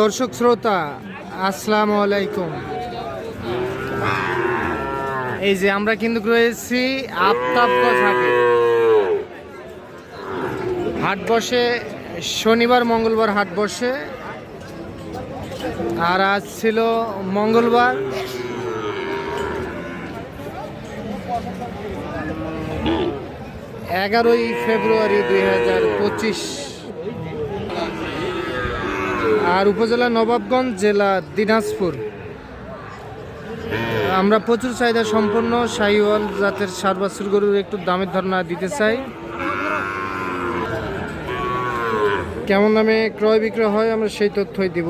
দর্শক শ্রোতা, আসসালামু আলাইকুম। এই যে আমরা কিন্তু রয়েছি আফতাবগঞ্জ হাটে। হাট বসে, শনিবার, মঙ্গলবার হাট বসে। আর আজ ছিল মঙ্গলবার। এগারোই ফেব্রুয়ারি দুই হাজার পঁচিশ। আর উপজেলা নবাবগঞ্জ জেলা দিনাজপুর। আমরা প্রচুর চাহিদা সম্পন্ন শাহিওয়াল জাতের সার বাছুর গরুর একটু দামের ধারণা দিতে চাই। কেমন দামে ক্রয় বিক্রয় হয় আমরা সেই তথ্যই দিব।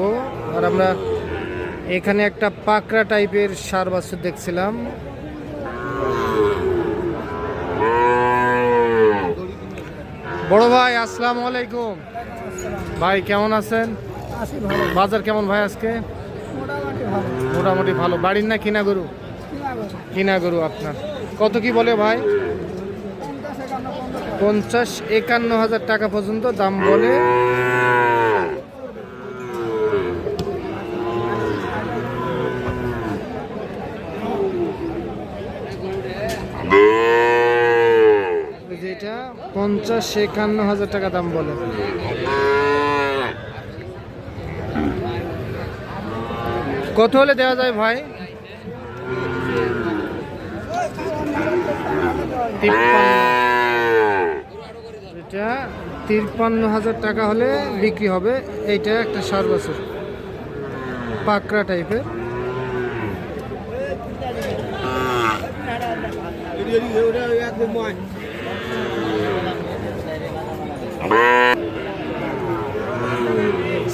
আর আমরা এখানে একটা পাকড়া টাইপের সার বাছুর দেখছিলাম। বড় ভাই, আসসালামু আলাইকুম। ভাই, কেমন আছেন? বাজার কেমন ভাই আজকে? মোটামুটি ভালো। বাড়ির না কিনা গরু? কিনা গরু। আপনার। কত কি বলে ভাই? পঞ্চাশ একান্ন হাজার টাকা পর্যন্ত দাম বলে। ওই যে এটা পঞ্চাশ একান্ন হাজার টাকা দাম বলে। কত হলে দেওয়া যায় ভাই? এটা তিপ্পান্ন হাজার টাকা হলে বিক্রি হবে। এইটা একটা সার বছর পাকড়া টাইপের।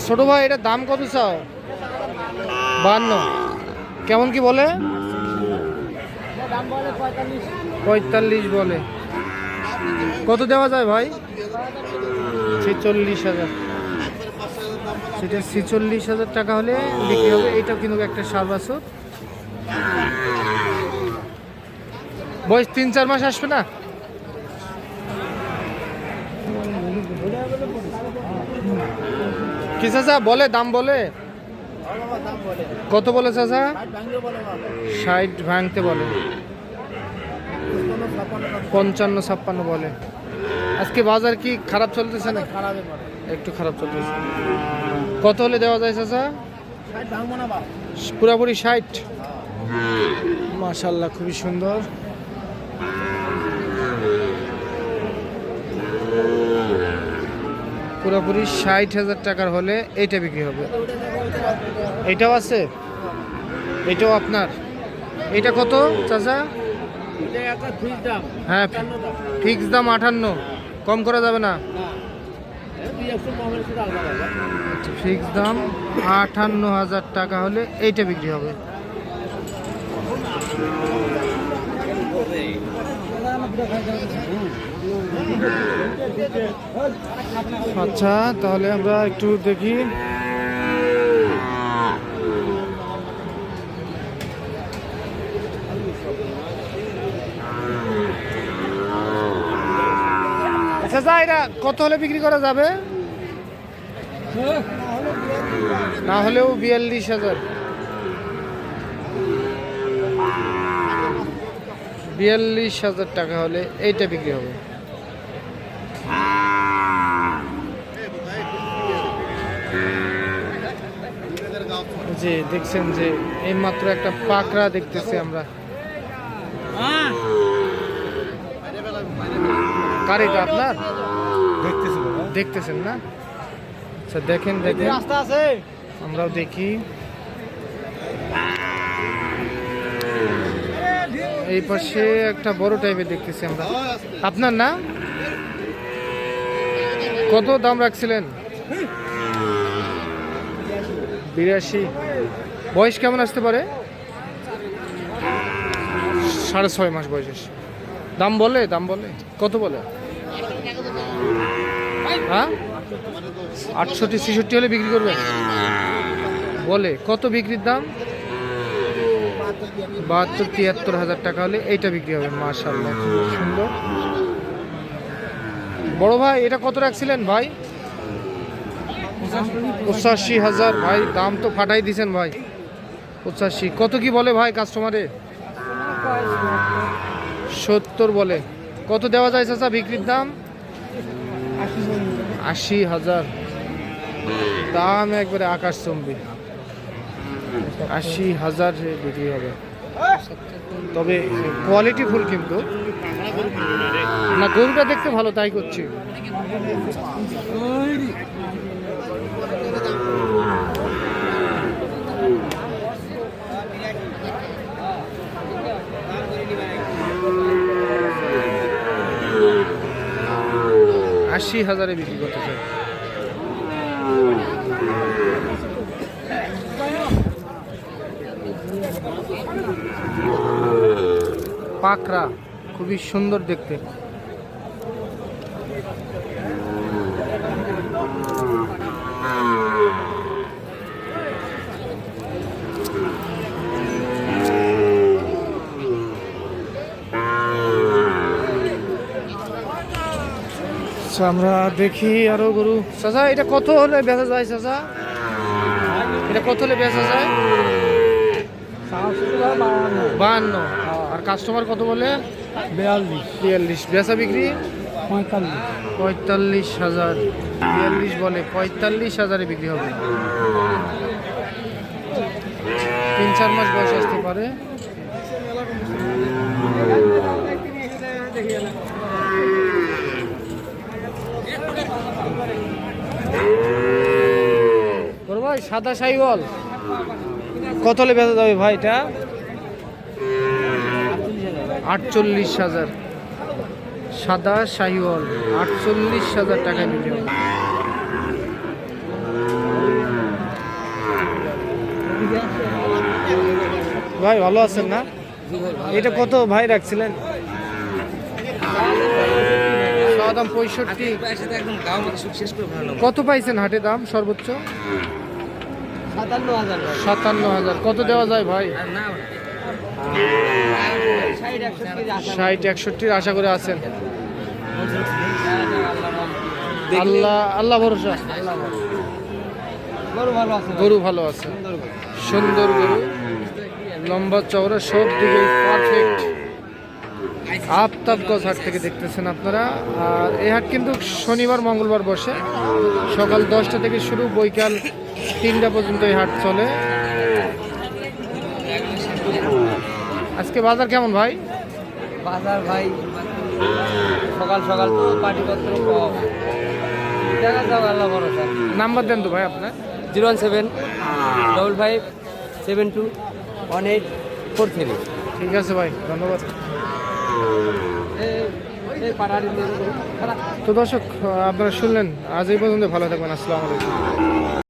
ছোট ভাই, এটার দাম কত চাও? বান্ন কেমন কি বলে? পঁয়তাল্লিশ বলে। কত দেওয়া যায় ভাই? ছেচল্লিশ হাজার। সেটা ছেচল্লিশ হাজার টাকা হলে বিক্রি হবে। এটাও কিন্তু একটা সার বাছর বয়স তিন চার মাস আসবে না? কি চাচা, বলে, দাম বলে? কত বলে চাচা? ষাট ভাঙতে বলে। পঞ্চান্ন, ছাপ্পান্ন বলে। আজকে বাজার কি খারাপ চলতেছে না একটু খারাপ চলতেছে। কত হলে দেওয়া যায় চাচা? পুরাপুরি ষাট। মাশাল্লাহ খুবই সুন্দর। পুরোপুরি ষাট হাজার টাকার হলে এইটা বিক্রি হবে। এটাও আছে? এটাও আপনার? এটা কত চাচা? হ্যাঁ ফিক্স দাম। আটান্ন। কম করা যাবে না? ফিক্স দাম আটান্ন হাজার টাকা হলে এইটা বিক্রি হবে। আচ্ছা তাহলে আমরা একটু দেখি। যা এটা কত হলে বিক্রি করা যাবে? না হলেও বিয়াল্লিশ হাজার। বিয়াল্লিশ হাজার টাকা হলে এইটা বিক্রি হবে। জি, দেখছেন যে এই মাত্র একটা পাকড়া দেখতেছি আমরা। কার এটা আপনার দেখতেছেন দেখতেছেন না? আচ্ছা দেখেন দেখেন। আছে। আমরাও দেখি। এই পাশে একটা বড় টাইপের দেখতেছি আমরা। আপনার না কত দাম রাখছিলেন? বিরাশি। বয়স কেমন আসতে পারে? সাড়ে ছয় মাস বয়স দাম বলে দাম বলে। কত বলে? হ্যাঁ? আটষট্টি, ছেষট্টি হলে বিক্রি করবে? বলে, কত বিক্রির দাম? বাহাত্তর, তিয়াত্তর হাজার টাকা হলে এইটা বিক্রি হবে মাশাল্লাহ খুব সুন্দর। বড় ভাই, এটা কত রাখছিলেন ভাই? পঁচাশি হাজার, ভাই, দাম তো ফাটাই দিছেন ভাই। পঁচাশি, কত কি বলে ভাই কাস্টমারে? সত্তর বলে। কত দেওয়া যায় চাচা বিক্রির দাম? আশি হাজার। দাম একবারে আকাশ চম্বি। আশি হাজার বিক্রি হবে। তবে কোয়ালিটি ফুল কিন্তু। না, গরুটা দেখতে ভালো, তাই করছি। আশি হাজারে বিক্রি করতে চাই পাকরা খুবই সুন্দর দেখতে। আচ্ছা, আমরা দেখি আরও গরু। চাচা এটা কত হলে বেচা যায় চাচা? এটা কত হলে বেচা যায়? বাহান্ন। আর কাস্টমার কত বলে? বিয়াল্লিশ। বিয়াল্লিশ। বেচা বিক্রি? পঁয়তাল্লিশ। পঁয়তাল্লিশ হাজার। বিয়াল্লিশ বলে পঁয়তাল্লিশ হাজারে বিক্রি হবে। তিন চার মাস বয়স আসতে পারে। বড় ভাই, সাদা সাইওয়াল কত হলে বেচা যাবে ভাই এটা? আটচল্লিশ হাজার। সাদা শাহিওয়াল আটচল্লিশ হাজার টাকা বিক্রি হবে। ভাই, ভালো আছেন না? এটা কত ভাই রাখছিলেন? দাম পঁয়ষট্টি। একদম গাও মতো সুখ শেষ করে ভালো কত পাইছেন হাটে দাম সর্বোচ্চ? সাতান্ন হাজার কত দেওয়া যায় ভাই? না ষাট একষট্টির আশা করে আছেন। আল্লাহ আল্লাহ ভরসা। গরু ভালো আছে গরু ভালো আছে। সুন্দর গরু। লম্বা চওড়া সব দিকে পারফেক্ট আফতাবগঞ্জ হাট থেকে দেখতেছেন আপনারা। আর এই হাট কিন্তু শনিবার মঙ্গলবার বসে। সকাল দশটা থেকে শুরু বৈকাল তিনটা পর্যন্ত এই হাট চলে। আজকে বাজার কেমন ভাই? বাজার ভাই সকাল সকাল তো পাটিপত্র দেখা যাও আল্লাহ ভরসা। নাম্বার দেন তো ভাই আপনার। Zero one seven double five seven two one eight four three ঠিক আছে ভাই ধন্যবাদ। তো দর্শক আপনারা শুনলেন। আজ এই পর্যন্ত ভালো থাকবেন। আসসালামু আলাইকুম।